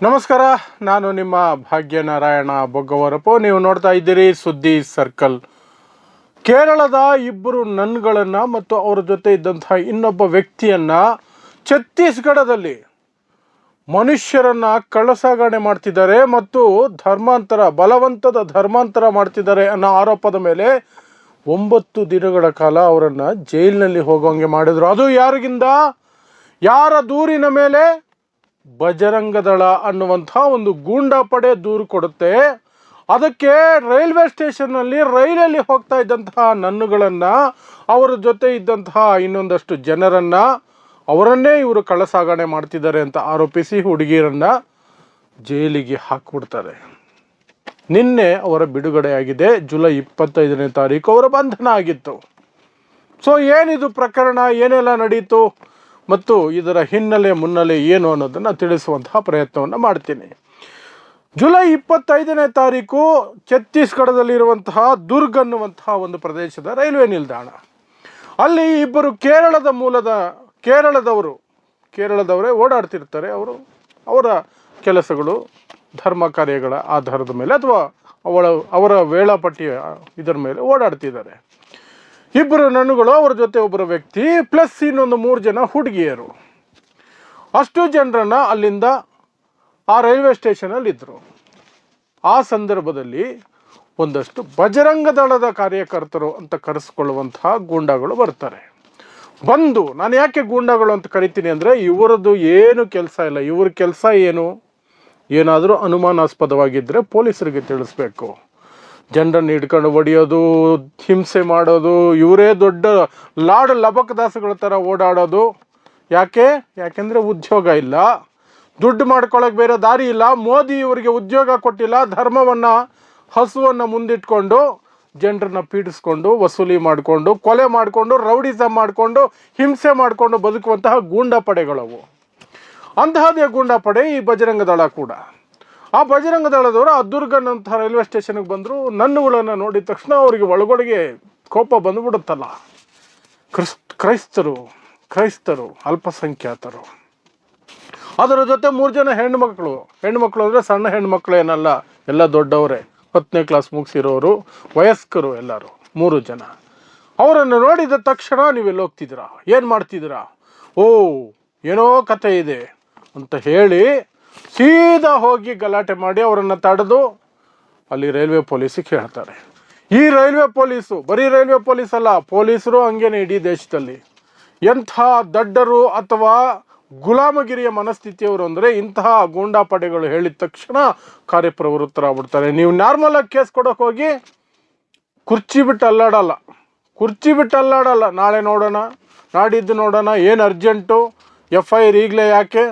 ನಮಸ್ಕಾರ, ನಾನು ನಿಮ್ಮ ಭಾಗ್ಯನಾರಾಯಣ ಬೊಗ್ಗವರಪು ನೀವು ನೋಡ್ತಾ ಇದ್ದೀರಿ ಸುದ್ದಿ ಸರ್ಕಲ್. ಕೇರಳದ ಇಬ್ಬರು ನನ್ಗಳನ್ನು ಮತ್ತು ಅವರ ಜೊತೆ ಇದ್ದಂತಹ ಇನ್ನೊಬ್ಬ ವ್ಯಕ್ತಿಯನ್ನು ಛತ್ತೀಸ್ಗಢದಲ್ಲಿ ಮನುಷ್ಯರನ್ನ ಕಳ್ಳಸಾಗಣೆ ಮಾಡ್ತಿದ್ದಾರೆ ಮತ್ತು ಧರ್ಮಾಂತರ, ಬಲವಂತದ ಧರ್ಮಾಂತರ ಮಾಡ್ತಿದ್ದಾರೆ ಅನ್ನೋ ಆರೋಪದ ಮೇಲೆ ಒಂಬತ್ತು ದಿನಗಳ ಕಾಲ ಅವರನ್ನು ಜೈಲಿನಲ್ಲಿ ಹೋಗೋಂಗೆ ಮಾಡಿದ್ರು. ಅದು ಯಾರಿಗಿಂದ? ಯಾರ ದೂರಿನ ಮೇಲೆ? ಬಜರಂಗದಳ ಅನ್ನುವಂಥ ಒಂದು ಗೂಂಡಾ ಪಡೆ ದೂರು ಕೊಡುತ್ತೆ. ಅದಕ್ಕೆ ರೈಲ್ವೆ ಸ್ಟೇಷನ್ನಲ್ಲಿ ರೈಲಲ್ಲಿ ಹೋಗ್ತಾ ಇದ್ದಂತಹ ನನ್ನುಗಳನ್ನು, ಅವರ ಜೊತೆ ಇದ್ದಂತಹ ಇನ್ನೊಂದಷ್ಟು ಜನರನ್ನು, ಅವರನ್ನೇ ಇವರು ಕಳ್ಳಸಾಗಣೆ ಮಾಡ್ತಿದ್ದಾರೆ ಅಂತ ಆರೋಪಿಸಿ ಹುಡುಗಿಯರನ್ನು ಜೈಲಿಗೆ ಹಾಕಿಬಿಡ್ತಾರೆ. ನಿನ್ನೆ ಅವರ ಬಿಡುಗಡೆಯಾಗಿದೆ. ಜುಲೈ ಇಪ್ಪತ್ತೈದನೇ ತಾರೀಕು ಅವರ ಬಂಧನ ಆಗಿತ್ತು. ಸೊ ಏನಿದು ಪ್ರಕರಣ? ಏನೆಲ್ಲ ನಡೀತು? ಮತ್ತು ಇದರ ಹಿನ್ನೆಲೆ ಮುನ್ನೆಲೆ ಏನು ಅನ್ನೋದನ್ನು ತಿಳಿಸುವಂತಹ ಪ್ರಯತ್ನವನ್ನು ಮಾಡ್ತೀನಿ. ಜುಲೈ ಇಪ್ಪತ್ತೈದನೇ ತಾರೀಕು ಛತ್ತೀಸ್ಗಢದಲ್ಲಿರುವಂತಹ ದುರ್ಗ್ ಅನ್ನುವಂತಹ ಒಂದು ಪ್ರದೇಶದ ರೈಲ್ವೆ ನಿಲ್ದಾಣ. ಅಲ್ಲಿ ಇಬ್ಬರು ಕೇರಳದ ಮೂಲದ, ಕೇರಳದವರು, ಕೇರಳದವರೇ ಓಡಾಡ್ತಿರ್ತಾರೆ. ಅವರು ಅವರ ಕೆಲಸಗಳು, ಧರ್ಮ ಕಾರ್ಯಗಳ ಆಧಾರದ ಮೇಲೆ ಅಥವಾ ಅವಳ, ಅವರ ವೇಳಾಪಟ್ಟಿಯ ಇದರ ಮೇಲೆ ಓಡಾಡ್ತಿದ್ದಾರೆ. ಇಬ್ಬರು ನನ್ನುಗಳು ಅವ್ರ ಜೊತೆ ಒಬ್ಬರು ವ್ಯಕ್ತಿ ಪ್ಲಸ್ ಇನ್ನೊಂದು ಮೂರು ಜನ ಹುಡುಗಿಯರು. ಅಷ್ಟು ಜನರನ್ನು ಅಲ್ಲಿಂದ ಆ ರೈಲ್ವೆ ಸ್ಟೇಷನಲ್ಲಿ ಇದ್ದರು ಆ ಸಂದರ್ಭದಲ್ಲಿ ಒಂದಷ್ಟು ಬಜರಂಗ ದಳದ ಕಾರ್ಯಕರ್ತರು ಅಂತ ಕರೆಸ್ಕೊಳ್ಳುವಂತಹ ಗೂಂಡಾಗಳು ಬರ್ತಾರೆ. ಬಂದು, ನಾನು ಯಾಕೆ ಗೂಂಡಾಗಳು ಅಂತ ಕರಿತೀನಿ ಅಂದರೆ, ಇವರದ್ದು ಏನು ಕೆಲಸ ಇಲ್ಲ. ಇವ್ರ ಕೆಲಸ ಏನು? ಏನಾದರೂ ಅನುಮಾನಾಸ್ಪದವಾಗಿದ್ದರೆ ಪೊಲೀಸರಿಗೆ ತಿಳಿಸ್ಬೇಕು. ಜನರನ್ನು ಹಿಡ್ಕೊಂಡು ಹೊಡಿಯೋದು, ಹಿಂಸೆ ಮಾಡೋದು, ಇವರೇ ದೊಡ್ಡ ಲಾಡ್ ಲಬಕದಾಸಗಳ ಥರ ಓಡಾಡೋದು. ಯಾಕೆ? ಯಾಕೆಂದರೆ ಉದ್ಯೋಗ ಇಲ್ಲ. ದುಡ್ಡು ಮಾಡ್ಕೊಳ್ಳೋಕೆ ಬೇರೆ ದಾರಿ ಇಲ್ಲ. ಮೋದಿ ಇವರಿಗೆ ಉದ್ಯೋಗ ಕೊಟ್ಟಿಲ್ಲ. ಧರ್ಮವನ್ನು, ಹಸುವನ್ನು ಮುಂದಿಟ್ಕೊಂಡು ಜನರನ್ನ ಪೀಡಿಸ್ಕೊಂಡು, ವಸೂಲಿ ಮಾಡಿಕೊಂಡು, ಕೊಲೆ ಮಾಡಿಕೊಂಡು ರೌಡಿಸಮ್ ಮಾಡಿಕೊಂಡು, ಹಿಂಸೆ ಮಾಡಿಕೊಂಡು ಬದುಕುವಂತಹ ಗೂಂಡಾ ಪಡೆಗಳವು ಅಂತಹದೇ ಗೂಂಡಾ ಪಡೆ ಈ ಬಜರಂಗದಳ ಕೂಡ. ಆ ಬಜರಂಗ ದಳದವರು ಆ ದುರ್ಗನಂಥ ರೈಲ್ವೆ ಸ್ಟೇಷನ್ಗೆ ಬಂದರು. ನನ್ನುಗಳನ್ನು ನೋಡಿದ ತಕ್ಷಣ ಅವರಿಗೆ ಒಳಗೊಳಗೆ ಕೋಪ ಬಂದುಬಿಡುತ್ತಲ್ಲ. ಕ್ರಿಸ್, ಕ್ರೈಸ್ತರು ಕ್ರೈಸ್ತರು, ಅಲ್ಪಸಂಖ್ಯಾತರು. ಅದರ ಜೊತೆ ಮೂರು ಜನ ಹೆಣ್ಮಕ್ಳು ಹೆಣ್ಮಕ್ಳು ಅಂದರೆ ಸಣ್ಣ ಹೆಣ್ಮಕ್ಳು ಏನಲ್ಲ, ಎಲ್ಲ ದೊಡ್ಡವರೇ. ಹತ್ತನೇ ಕ್ಲಾಸ್ ಮುಗಿಸಿರೋರು, ವಯಸ್ಕರು ಎಲ್ಲರೂ, ಮೂರು ಜನ. ಅವರನ್ನು ನೋಡಿದ ತಕ್ಷಣ ನೀವೆಲ್ಲ ಹೋಗ್ತಿದ್ದೀರಾ? ಏನು ಮಾಡ್ತಿದ್ದೀರಾ? ಓ, ಏನೋ ಕತೆ ಇದೆ ಅಂತ ಹೇಳಿ ಸೀದಾ ಹೋಗಿ ಗಲಾಟೆ ಮಾಡಿ ಅವರನ್ನು ತಡೆದು ಅಲ್ಲಿ ರೈಲ್ವೆ ಪೊಲೀಸಿಗೆ ಹೇಳ್ತಾರೆ. ಈ ರೈಲ್ವೆ ಪೊಲೀಸು, ಬರೀ ರೈಲ್ವೆ ಪೊಲೀಸ್ ಅಲ್ಲ ಪೊಲೀಸರು ಹಂಗೇನೆ ಇಡೀ ದೇಶದಲ್ಲಿ. ಎಂಥ ದಡ್ಡರು ಅಥವಾ ಗುಲಾಮಗಿರಿಯ ಮನಸ್ಥಿತಿಯವರು ಅಂದರೆ ಇಂತಹ ಗೂಂಡಾ ಪಡೆಗಳು ಹೇಳಿದ ತಕ್ಷಣ ಕಾರ್ಯಪ್ರವೃತ್ತರಾಗ್ಬಿಡ್ತಾರೆ. ನೀವು ನಾರ್ಮಲಾಗಿ ಕೇಸ್ ಕೊಡೋಕೆ ಹೋಗಿ ಕುರ್ಚಿ ಬಿಟ್ಟು ಅಲ್ಲಾಡಲ್ಲ. ಕುರ್ಚಿ ಬಿಟ್ಟು ಅಲ್ಲಾಡಲ್ಲ. ನಾಳೆ ನೋಡೋಣ, ನಾಡಿದ್ದು ನೋಡೋಣ, ಏನು ಅರ್ಜೆಂಟು, ಎಫ್ ಐ ಆರ್ ಈಗಲೇ ಯಾಕೆ?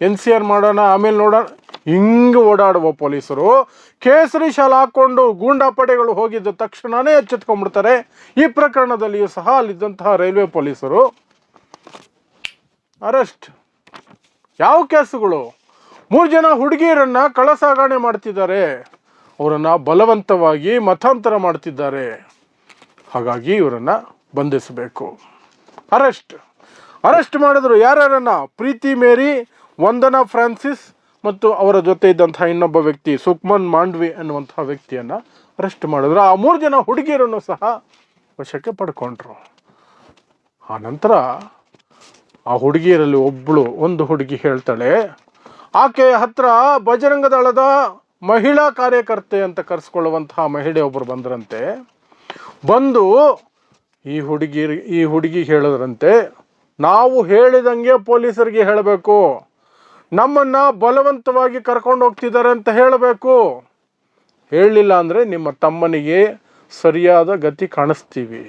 ಎನ್ ಸಿ ಆರ್ ಮಾಡೋಣ, ಆಮೇಲೆ ನೋಡೋಣ. ಹಿಂಗೆ ಓಡಾಡುವ ಪೊಲೀಸರು. ಕೇಸರಿ ಶಾಲ ಹಾಕ್ಕೊಂಡು ಗೂಂಡಾ ಪಡೆಗಳು ಹೋಗಿದ್ದ ತಕ್ಷಣವೇ ಎಚ್ಚೆತ್ಕೊಂಡ್ಬಿಡ್ತಾರೆ. ಈ ಪ್ರಕರಣದಲ್ಲಿಯೂ ಸಹ ಅಲ್ಲಿದ್ದಂತಹ ರೈಲ್ವೆ ಪೊಲೀಸರು. ಅರೆಸ್ಟ್. ಯಾವ ಕೇಸುಗಳು? ಮೂರು ಜನ ಹುಡುಗಿಯರನ್ನು ಕಳಸಾಗಣೆ ಮಾಡ್ತಿದ್ದಾರೆ. ಅವರನ್ನು ಬಲವಂತವಾಗಿ ಮತಾಂತರ ಮಾಡ್ತಿದ್ದಾರೆ. ಹಾಗಾಗಿ ಇವರನ್ನು ಬಂಧಿಸಬೇಕು. ಅರೆಸ್ಟ್. ಅರೆಸ್ಟ್ ಮಾಡಿದ್ರು ಯಾರ್ಯಾರನ್ನ? ಪ್ರೀತಿ ಮೇರಿ ವಂದನಾ ಫ್ರಾನ್ಸಿಸ್ ಮತ್ತು ಅವರ ಜೊತೆ ಇದ್ದಂಥ ಇನ್ನೊಬ್ಬ ವ್ಯಕ್ತಿ ಸುಕ್ಮನ್ ಮಾಂಡ್ವಿ ಅನ್ನುವಂಥ ವ್ಯಕ್ತಿಯನ್ನು ಅರೆಸ್ಟ್ ಮಾಡಿದ್ರು. ಆ ಮೂರು ಜನ ಹುಡುಗಿಯರನ್ನು ಸಹ ವಶಕ್ಕೆ ಪಡ್ಕೊಂಡ್ರು. ಆ ನಂತರ ಆ ಹುಡುಗಿಯರಲ್ಲಿ ಒಬ್ಬಳು ಒಂದು ಹುಡುಗಿ ಹೇಳ್ತಾಳೆ ಆಕೆಯ ಹತ್ರ ಬಜರಂಗ ದಳದ ಮಹಿಳಾ ಕಾರ್ಯಕರ್ತೆ ಅಂತ ಕರೆಸ್ಕೊಳ್ಳುವಂತಹ ಮಹಿಳೆ ಒಬ್ಬರು ಬಂದ್ರಂತೆ. ಬಂದು ಈ ಹುಡುಗಿ ಈ ಹುಡುಗಿ ಹೇಳಿದ್ರಂತೆ, ನಾವು ಹೇಳಿದಂಗೆ ಪೊಲೀಸರಿಗೆ ಹೇಳಬೇಕು. ನಮ್ಮನ್ನು ಬಲವಂತವಾಗಿ ಕರ್ಕೊಂಡು ಹೋಗ್ತಿದ್ದಾರೆ ಅಂತ ಹೇಳಬೇಕು. ಹೇಳಲಿಲ್ಲ ಅಂದರೆ ನಿಮ್ಮ ತಮ್ಮನಿಗೆ ಸರಿಯಾದ ಗತಿ ಕಾಣಿಸ್ತೀವಿ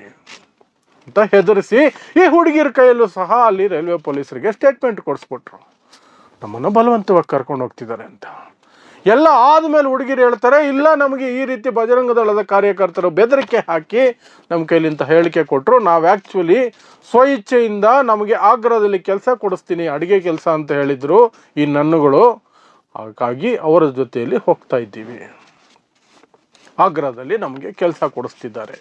ಅಂತ ಹೆದರಿಸಿ ಈ ಹುಡುಗಿರ ಕೈಯಲ್ಲೂ ಸಹ ಅಲ್ಲಿ ರೈಲ್ವೆ ಪೊಲೀಸರಿಗೆ ಸ್ಟೇಟ್ಮೆಂಟ್ ಕೊಡಿಸ್ಬಿಟ್ರು ನಮ್ಮನ್ನು ಬಲವಂತವಾಗಿ ಕರ್ಕೊಂಡು ಹೋಗ್ತಿದ್ದಾರೆ ಅಂತ. ಎಲ್ಲ ಆದಮೇಲೆ ಹುಡುಗಿರು ಹೇಳ್ತಾರೆ, ಇಲ್ಲ, ನಮಗೆ ಈ ರೀತಿ ಬಜರಂಗ ದಳದ ಕಾರ್ಯಕರ್ತರು ಬೆದರಿಕೆ ಹಾಕಿ ನಮ್ಮ ಕೈಲಿಂತ ಹೇಳಿಕೆ ಕೊಟ್ಟರು ನಾವು ಆ್ಯಕ್ಚುಲಿ ಸ್ವಇಚ್ಛೆಯಿಂದ ನಮಗೆ ಆಗ್ರಹದಲ್ಲಿ ಕೆಲಸ ಕೊಡಿಸ್ತೀನಿ, ಅಡುಗೆ ಕೆಲಸ ಅಂತ ಹೇಳಿದರು ಈ ನನ್ನುಗಳು. ಹಾಗಾಗಿ ಅವರ ಜೊತೆಯಲ್ಲಿ ಹೋಗ್ತಾ ಇದ್ದೀವಿ. ಆಗ್ರಹದಲ್ಲಿ ನಮಗೆ ಕೆಲಸ ಕೊಡಿಸ್ತಿದ್ದಾರೆ.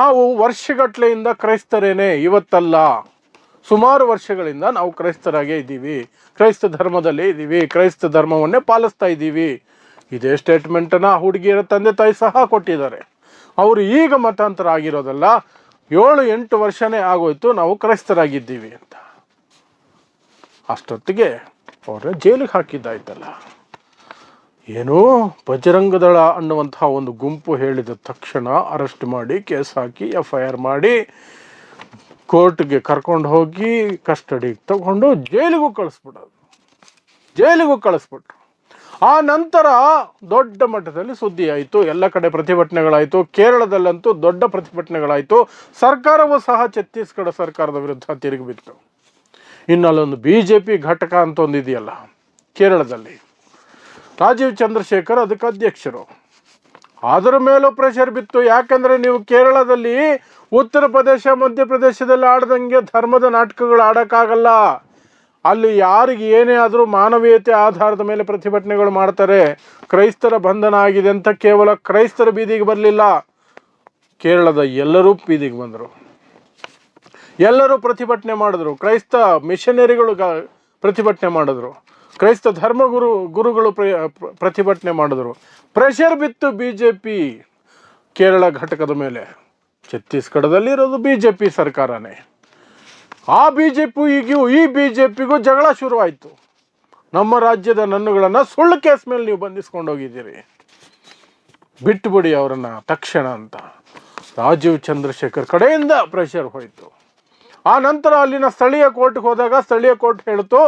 ನಾವು ವರ್ಷಗಟ್ಟಲೆಯಿಂದ ಕ್ರೈಸ್ತರೇನೆ, ಇವತ್ತಲ್ಲ. ಸುಮಾರು ವರ್ಷಗಳಿಂದ ನಾವು ಕ್ರೈಸ್ತರಾಗೇ ಇದ್ದೀವಿ. ಕ್ರೈಸ್ತ ಧರ್ಮದಲ್ಲೇ ಇದ್ದೀವಿ. ಕ್ರೈಸ್ತ ಧರ್ಮವನ್ನೇ ಪಾಲಿಸ್ತಾ ಇದ್ದೀವಿ. ಇದೇ ಸ್ಟೇಟ್ಮೆಂಟನ್ನು ಹುಡುಗಿಯರ ತಂದೆ ತಾಯಿ ಸಹ ಕೊಟ್ಟಿದ್ದಾರೆ. ಅವರು ಈಗ ಮತಾಂತರ ಆಗಿರೋದಲ್ಲ ಏಳು ಎಂಟು ವರ್ಷನೇ ಆಗೋಯ್ತು ನಾವು ಕ್ರೈಸ್ತರಾಗಿದ್ದೀವಿ ಅಂತ. ಅಷ್ಟೊತ್ತಿಗೆ ಅವರ ಜೈಲಿಗೆ ಹಾಕಿದ್ದಾಯ್ತಲ್ಲ. ಏನೋ ಬಜರಂಗದಳ ಅನ್ನುವಂತಹ ಒಂದು ಗುಂಪು ಹೇಳಿದ ತಕ್ಷಣ ಅರೆಸ್ಟ್ ಮಾಡಿ, ಕೇಸ್ ಹಾಕಿ ಎಫ್ ಐ ಆರ್ ಮಾಡಿ ಕೋರ್ಟ್ಗೆ ಕರ್ಕೊಂಡು ಹೋಗಿ ಕಸ್ಟಡಿಗೆ ತಗೊಂಡು ಜೈಲಿಗೂ ಕಳಿಸ್ಬಿಡೋದು. ಜೈಲಿಗೂ ಕಳಿಸ್ಬಿಟ್ರು. ಆ ನಂತರ ದೊಡ್ಡ ಮಟ್ಟದಲ್ಲಿ ಸುದ್ದಿ ಆಯಿತು. ಎಲ್ಲ ಕಡೆ ಪ್ರತಿಭಟನೆಗಳಾಯಿತು. ಕೇರಳದಲ್ಲಂತೂ ದೊಡ್ಡ ಪ್ರತಿಭಟನೆಗಳಾಯಿತು. ಸರ್ಕಾರವೂ ಸಹ ಛತ್ತೀಸ್ಗಢ ಸರ್ಕಾರದ ವಿರುದ್ಧ ತಿರುಗಿಬಿತ್ತು ಇನ್ನು ಅಲ್ಲೊಂದು ಬಿ ಜೆ ಪಿ ಘಟಕ ಅಂತ ಒಂದಿದೆಯಲ್ಲ ಕೇರಳದಲ್ಲಿ. ರಾಜೀವ್ ಚಂದ್ರಶೇಖರ್ ಅದಕ್ಕೆ ಅಧ್ಯಕ್ಷರು. ಅದರ ಮೇಲೂ ಪ್ರೆಷರ್ ಬಿತ್ತು. ಯಾಕಂದರೆ ನೀವು ಕೇರಳದಲ್ಲಿ ಉತ್ತರ ಪ್ರದೇಶ ಮಧ್ಯಪ್ರದೇಶದಲ್ಲಿ ಆಡ್ದಂಗೆ ಧರ್ಮದ ನಾಟಕಗಳು ಆಡೋಕ್ಕಾಗಲ್ಲ. ಅಲ್ಲಿ ಯಾರಿಗೆ ಏನೇ ಆದರೂ ಮಾನವೀಯತೆ ಆಧಾರದ ಮೇಲೆ ಪ್ರತಿಭಟನೆಗಳು ಮಾಡ್ತಾರೆ. ಕ್ರೈಸ್ತರ ಬಂಧನ ಆಗಿದೆ ಅಂತ ಕೇವಲ ಕ್ರೈಸ್ತರ ಬೀದಿಗೆ ಬರಲಿಲ್ಲ. ಕೇರಳದ ಎಲ್ಲರೂ ಬೀದಿಗೆ ಬಂದರು. ಎಲ್ಲರೂ ಪ್ರತಿಭಟನೆ ಮಾಡಿದ್ರು. ಕ್ರೈಸ್ತ ಮಿಷನರಿಗಳು ಪ್ರತಿಭಟನೆ ಮಾಡಿದ್ರು. ಕ್ರೈಸ್ತ ಧರ್ಮಗುರು ಗುರುಗಳು ಪ್ರ- ಪ್ರ- ಪ್ರತಿಭಟನೆ ಮಾಡಿದ್ರು. ಪ್ರೆಷರ್ ಬಿತ್ತು ಬಿ ಕೇರಳ ಘಟಕದ ಮೇಲೆ. ಛತ್ತೀಸ್ಗಢದಲ್ಲಿ ಇರೋದು ಬಿ ಜೆ ಪಿ ಸರ್ಕಾರನೇ. ಆ ಬಿ ಜೆ ಪಿಗೂ ಈ ಬಿ ಜೆ ಪಿಗೂ ಜಗಳ ಶುರುವಾಯಿತು. ನಮ್ಮ ರಾಜ್ಯದ ನನ್ನುಗಳನ್ನು ಸುಳ್ಳು ಕೇಸ್ ಮೇಲೆ ನೀವು ಬಂಧಿಸ್ಕೊಂಡು ಹೋಗಿದ್ದೀರಿ ಬಿಟ್ಟುಬಿಡಿ ಅವರನ್ನು ತಕ್ಷಣ ಅಂತ. ರಾಜೀವ್ ಚಂದ್ರಶೇಖರ್ ಕಡೆಯಿಂದ ಪ್ರೆಷರ್ ಹೋಯಿತು. ಆ ನಂತರ ಅಲ್ಲಿನ ಸ್ಥಳೀಯ ಕೋರ್ಟ್ಗೆ ಹೋದಾಗ ಸ್ಥಳೀಯ ಕೋರ್ಟ್ ಹೇಳ್ತು,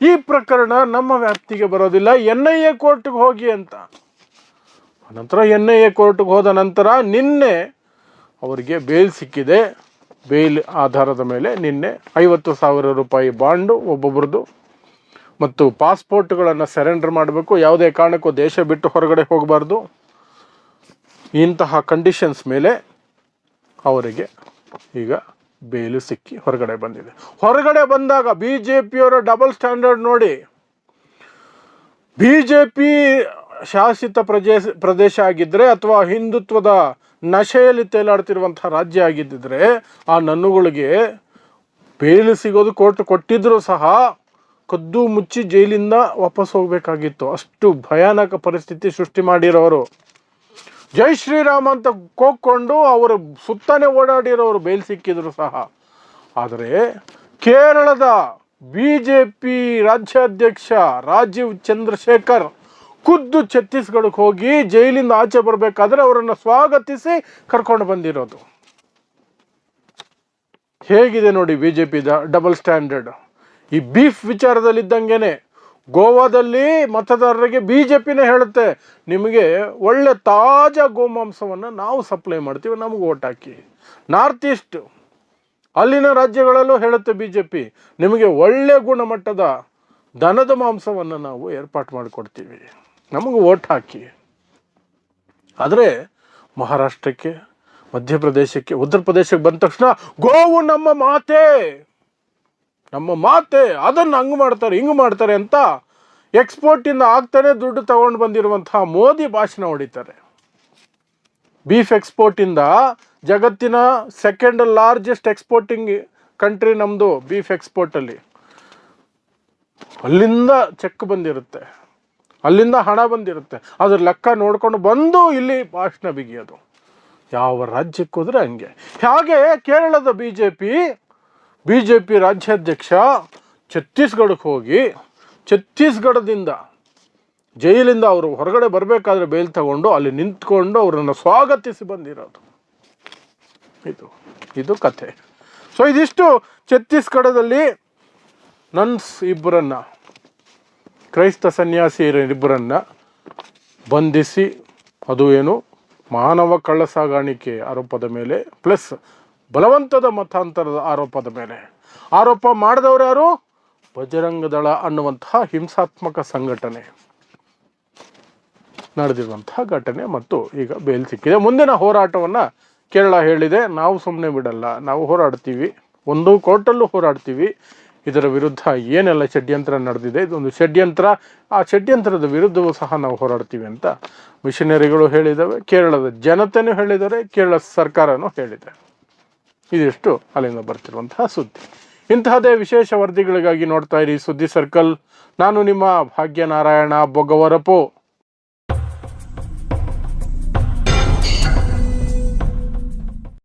ಈ ಪ್ರಕರಣ ನಮ್ಮ ವ್ಯಾಪ್ತಿಗೆ ಬರೋದಿಲ್ಲ, ಎನ್ ಐ ಎ ಕೋರ್ಟ್ಗೆ ಹೋಗಿ ಅಂತ. ನಂತರ ಎನ್ ಐ ಎ ಕೋರ್ಟ್ಗೆ ಹೋದ ನಂತರ ನಿನ್ನೆ ಅವರಿಗೆ ಬೇಲ್ ಸಿಕ್ಕಿದೆ. ಬೇಲ್ ಆಧಾರದ ಮೇಲೆ ನಿನ್ನೆ ಐವತ್ತು ಸಾವಿರ ರೂಪಾಯಿ ಬಾಂಡು ಒಬ್ಬೊಬ್ರದ್ದು ಮತ್ತು ಪಾಸ್ಪೋರ್ಟ್ಗಳನ್ನು ಸರೆಂಡರ್ ಮಾಡಬೇಕು. ಯಾವುದೇ ಕಾರಣಕ್ಕೂ ದೇಶ ಬಿಟ್ಟು ಹೊರಗಡೆ ಹೋಗಬಾರ್ದು. ಇಂತಹ ಕಂಡೀಷನ್ಸ್ ಮೇಲೆ ಅವರಿಗೆ ಈಗ ಬೇಲು ಸಿಕ್ಕಿ ಹೊರಗಡೆ ಬಂದಿದೆ. ಹೊರಗಡೆ ಬಂದಾಗ ಬಿ ಜೆ ಪಿಯವರ ಡಬಲ್ ಸ್ಟ್ಯಾಂಡರ್ಡ್ ನೋಡಿ. ಬಿ ಜೆ ಪಿ ಶಾಸಿತ ಪ್ರದೇಶ ಪ್ರದೇಶ ಆಗಿದ್ದರೆ ಅಥವಾ ಹಿಂದುತ್ವದ ನಶೆಯಲ್ಲಿ ತೇಲಾಡ್ತಿರುವಂಥ ರಾಜ್ಯ ಆಗಿದ್ದಿದ್ರೆ ಆ ನನ್ನುಗಳಿಗೆ ಬೇಲು ಸಿಗೋದು ಕೋರ್ಟ್ ಕೊಟ್ಟಿದ್ದರೂ ಸಹ ಕದ್ದು ಮುಚ್ಚಿ ಜೈಲಿಂದ ವಾಪಸ್ ಹೋಗಬೇಕಾಗಿತ್ತು. ಅಷ್ಟು ಭಯಾನಕ ಪರಿಸ್ಥಿತಿ ಸೃಷ್ಟಿ ಮಾಡಿರೋರು. ಜೈ ಶ್ರೀರಾಮ್ ಅಂತ ಕೋಕ್ಕೊಂಡು ಅವರು ಸುತ್ತಾನೆ ಓಡಾಡಿರೋರು ಬೇಲ್ ಸಿಕ್ಕಿದ್ರು ಸಹ. ಆದರೆ ಕೇರಳದ ಬಿ ಜೆ ಪಿ ರಾಜ್ಯಾಧ್ಯಕ್ಷ ರಾಜೀವ್ ಚಂದ್ರಶೇಖರ್ ಖುದ್ದು ಛತ್ತೀಸ್ಗಢಕ್ಕೆ ಹೋಗಿ ಜೈಲಿಂದ ಆಚೆ ಬರಬೇಕಾದ್ರೆ ಅವರನ್ನು ಸ್ವಾಗತಿಸಿ ಕರ್ಕೊಂಡು ಬಂದಿರೋದು. ಹೇಗಿದೆ ನೋಡಿ ಬಿ ಜೆ ಪಿದ ಡಬಲ್ ಸ್ಟ್ಯಾಂಡರ್ಡ್? ಈ ಬೀಫ್ ವಿಚಾರದಲ್ಲಿದ್ದಂಗೆನೆ ಗೋವಾದಲ್ಲಿ ಮತದಾರರಿಗೆ ಬಿ ಜೆ ಪಿನೇ ಹೇಳುತ್ತೆ, ನಿಮಗೆ ಒಳ್ಳೆ ತಾಜಾ ಗೋಮಾಂಸವನ್ನು ನಾವು ಸಪ್ಲೈ ಮಾಡ್ತೀವಿ, ನಮಗೆ ಓಟ್ ಹಾಕಿ. ನಾರ್ತ್ ಈಸ್ಟ್, ಅಲ್ಲಿನ ರಾಜ್ಯಗಳಲ್ಲೂ ಹೇಳುತ್ತೆ ಬಿ ಜೆ ಪಿ ನಿಮಗೆ ಒಳ್ಳೆ ಗುಣಮಟ್ಟದ ದನದ ಮಾಂಸವನ್ನು ನಾವು ಏರ್ಪಾಟು ಮಾಡಿಕೊಡ್ತೀವಿ. ನಮಗೆ ಓಟ್ ಹಾಕಿ. ಆದರೆ ಮಹಾರಾಷ್ಟ್ರಕ್ಕೆ, ಮಧ್ಯಪ್ರದೇಶಕ್ಕೆ, ಉತ್ತರ ಪ್ರದೇಶಕ್ಕೆ ಬಂದ ತಕ್ಷಣ ಗೋವು ನಮ್ಮ ಮಾತೆ. ನಮ್ಮ ಮಾತೆ. ಅದನ್ನು ಹಂಗೆ ಮಾಡ್ತಾರೆ, ಹಿಂಗೆ ಮಾಡ್ತಾರೆ ಅಂತ ಎಕ್ಸ್ಪೋರ್ಟಿಂದ ಆಗ್ತಾನೆ ದುಡ್ಡು ತಗೊಂಡು ಬಂದಿರುವಂತಹ ಮೋದಿ ಭಾಷಣ ಹೊಡಿತಾರೆ. ಬೀಫ್ ಎಕ್ಸ್ಪೋರ್ಟಿಂದ ಜಗತ್ತಿನ ಸೆಕೆಂಡ್ ಲಾರ್ಜೆಸ್ಟ್ ಎಕ್ಸ್ಪೋರ್ಟಿಂಗ್ ಕಂಟ್ರಿ ನಮ್ಮದು ಬೀಫ್ ಎಕ್ಸ್ಪೋರ್ಟಲ್ಲಿ. ಅಲ್ಲಿಂದ ಚೆಕ್ ಬಂದಿರುತ್ತೆ. ಅಲ್ಲಿಂದ ಹಣ ಬಂದಿರುತ್ತೆ. ಅದ್ರ ಲೆಕ್ಕ ನೋಡ್ಕೊಂಡು ಬಂದು ಇಲ್ಲಿ ಭಾಷಣ ಬಿಗಿಯೋದು ಯಾವ ರಾಜ್ಯಕ್ಕೆ ಹೋದ್ರೆ ಹಂಗೆ. ಹಾಗೆ ಕೇರಳದ B J P B J P ರಾಜ್ಯಾಧ್ಯಕ್ಷ ಛತ್ತೀಸ್ಗಢಕ್ಕೆ ಹೋಗಿ, ಛತ್ತೀಸ್ಗಢದಿಂದ ಜೈಲಿಂದ ಅವರು ಹೊರಗಡೆ ಬರಬೇಕಾದ್ರೆ ಬೇಲ್ ತಗೊಂಡು ಅಲ್ಲಿ ನಿಂತ್ಕೊಂಡು ಅವರನ್ನು ಸ್ವಾಗತಿಸಿ ಬಂದಿರೋದು. ಇದು ಇದು ಕಥೆ. ಸೊ ಇದಿಷ್ಟು ಛತ್ತೀಸ್ಗಢದಲ್ಲಿ ನನ್ಸ್ ಇಬ್ಬರನ್ನ ಕ್ರೈಸ್ತ ಸನ್ಯಾಸಿಯರಿಬ್ಬರನ್ನು ಬಂಧಿಸಿ ಅದು ಏನು ಮಾನವ ಕಳ್ಳ ಸಾಗಾಣಿಕೆ ಆರೋಪದ ಮೇಲೆ ಪ್ಲಸ್ ಬಲವಂತದ ಮತಾಂತರದ ಆರೋಪದ ಮೇಲೆ. ಆರೋಪ ಮಾಡಿದವರು ಯಾರು? ಬಜರಂಗದಳ ಅನ್ನುವಂತಹ ಹಿಂಸಾತ್ಮಕ ಸಂಘಟನೆ ನಡೆದಿರುವಂತಹ ಘಟನೆ ಮತ್ತು ಈಗ ಬೇಲ್ ಸಿಕ್ಕಿದೆ. ಮುಂದಿನ ಹೋರಾಟವನ್ನು ಕೇರಳ ಹೇಳಿದೆ. ನಾವು ಸುಮ್ಮನೆ ಬಿಡಲ್ಲ. ನಾವು ಹೋರಾಡ್ತೀವಿ. ಒಂದು ಕೋರ್ಟಲ್ಲೂ ಹೋರಾಡ್ತೀವಿ. ಇದರ ವಿರುದ್ಧ ಏನೆಲ್ಲ ಷಡ್ಯಂತ್ರ ನಡೆದಿದೆ, ಇದೊಂದು ಷಡ್ಯಂತ್ರ. ಆ ಷಡ್ಯಂತ್ರದ ವಿರುದ್ಧವೂ ಸಹ ನಾವು ಹೋರಾಡ್ತೀವಿ ಅಂತ ಮಿಷನರಿಗಳು ಹೇಳಿದ್ದಾವೆ ಕೇರಳದ ಜನತೆಯೂ ಹೇಳಿದ್ದಾರೆ ಕೇರಳ ಸರ್ಕಾರನೂ ಹೇಳಿದೆ. ಇದಿಷ್ಟು ಅಲ್ಲಿಂದ ಬರ್ತಿರುವಂತಹ ಸುದ್ದಿ. ಇಂತಹದೇ ವಿಶೇಷ ವರದಿಗಳಿಗಾಗಿ ನೋಡ್ತಾ ಇರಿ ಸುದ್ದಿ ಸರ್ಕಲ್. ನಾನು ನಿಮ್ಮ ಭಾಗ್ಯನಾರಾಯಣ ಬೊಗವರಪು.